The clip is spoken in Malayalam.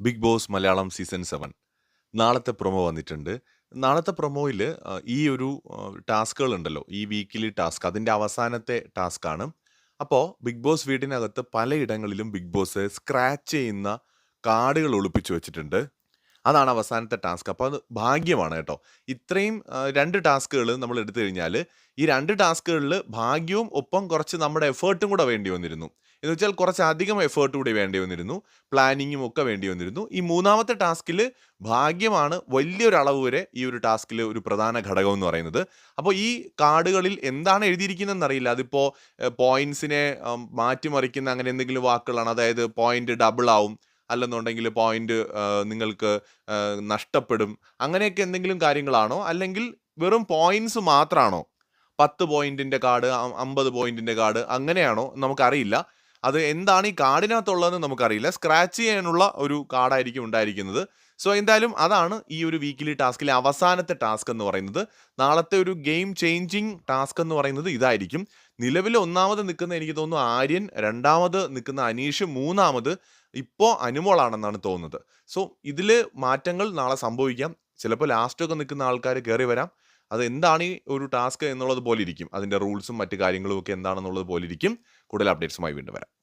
Big Boss Malayalam season seven നാളത്തെ പ്രൊമോ വന്നിട്ടുണ്ട്. നാളത്തെ പ്രൊമോയിൽ ഈ ഒരു ടാസ്കുകൾ ഉണ്ടല്ലോ ഈ വീക്കിലി ടാസ്ക് അതിന്റെ അവസാനത്തെ ടാസ്ക്കാണ് അപ്പോൾ ബിഗ് ബോസ് വീടിനകത്ത് പലയിടങ്ങളിലും ബിഗ് ബോസ് സ്ക്രാച്ച് ചെയ്യുന്ന കാർഡുകൾ ഒളിപ്പിച്ചു വെച്ചിട്ടുണ്ട്. അതാണ് അവസാനത്തെ ടാസ്ക്. അപ്പോൾ അത് ഭാഗ്യമാണ് കേട്ടോ. ഇത്രയും രണ്ട് ടാസ്കുകൾ നമ്മൾ എടുത്തു കഴിഞ്ഞാൽ ഈ രണ്ട് ടാസ്കുകളിൽ ഭാഗ്യവും ഒപ്പം കുറച്ച് നമ്മുടെ എഫേർട്ടും കൂടെ വേണ്ടി വന്നിരുന്നു. എന്ന് വെച്ചാൽ കുറച്ച് അധികം എഫേർട്ട് കൂടി വേണ്ടി വന്നിരുന്നു. പ്ലാനിങ്ങും ഒക്കെ വേണ്ടി വന്നിരുന്നു. ഈ മൂന്നാമത്തെ ടാസ്കിൽ ഭാഗ്യമാണ് വലിയൊരു അളവ് വരെ ഈ ഒരു ടാസ്കിൽ ഒരു പ്രധാന ഘടകം എന്ന് പറയുന്നത്. അപ്പോൾ ഈ കാർഡുകളിൽ എന്താണ് എഴുതിയിരിക്കുന്നതെന്ന് അറിയില്ല അതിപ്പോൾ പോയിന്റ്സിനെ മാറ്റിമറിക്കുന്ന അങ്ങനെ എന്തെങ്കിലും വാക്കുകളാണ്. അതായത് പോയിന്റ് ഡബിൾ ആവും. അല്ലെന്നുണ്ടെങ്കിൽ പോയിന്റ് നിങ്ങൾക്ക് നഷ്ടപ്പെടും. അങ്ങനെയൊക്കെ എന്തെങ്കിലും കാര്യങ്ങളാണോ? അല്ലെങ്കിൽ വെറും പോയിന്റ്സ് മാത്രമാണോ പത്ത് പോയിന്റിന്റെ കാർഡ് അമ്പത് പോയിന്റിന്റെ കാർഡ് അങ്ങനെയാണോ? നമുക്കറിയില്ല. അത് എന്താണ് ഈ കാർഡിനകത്തുള്ളതെന്ന് നമുക്കറിയില്ല. സ്ക്രാച്ച് ചെയ്യാനുള്ള ഒരു കാർഡായിരിക്കും ഉണ്ടായിരിക്കുന്നത്. സോ എന്തായാലും അതാണ് ഈ ഒരു വീക്കിലി ടാസ്കിലെ അവസാനത്തെ ടാസ്ക് എന്ന് പറയുന്നത്. നാളത്തെ ഒരു ഗെയിം ചേഞ്ചിങ് ടാസ്ക് എന്ന് പറയുന്നത് ഇതായിരിക്കും. നിലവിൽ ഒന്നാമത് നിൽക്കുന്ന എനിക്ക് തോന്നുന്നു ആര്യൻ രണ്ടാമത് നിൽക്കുന്ന അനീഷ് മൂന്നാമത് ഇപ്പോൾ അനുമോളാണെന്നാണ് തോന്നുന്നത്. സോ ഇതിൽ മാറ്റങ്ങൾ നാളെ സംഭവിക്കാം. ചിലപ്പോൾ ലാസ്റ്റൊക്കെ നിൽക്കുന്ന ആൾക്കാർ കയറി വരാം. അത് എന്താണ് ഈ ഒരു ടാസ്ക് എന്നുള്ളത് പോലെ ഇരിക്കും. അതിന്റെ റൂൾസും മറ്റു കാര്യങ്ങളും ഒക്കെ എന്താണെന്നുള്ളത് പോലെ ഇരിക്കും. കൂടുതൽ അപ്ഡേറ്റ്സുമായി വീണ്ടും വരാം.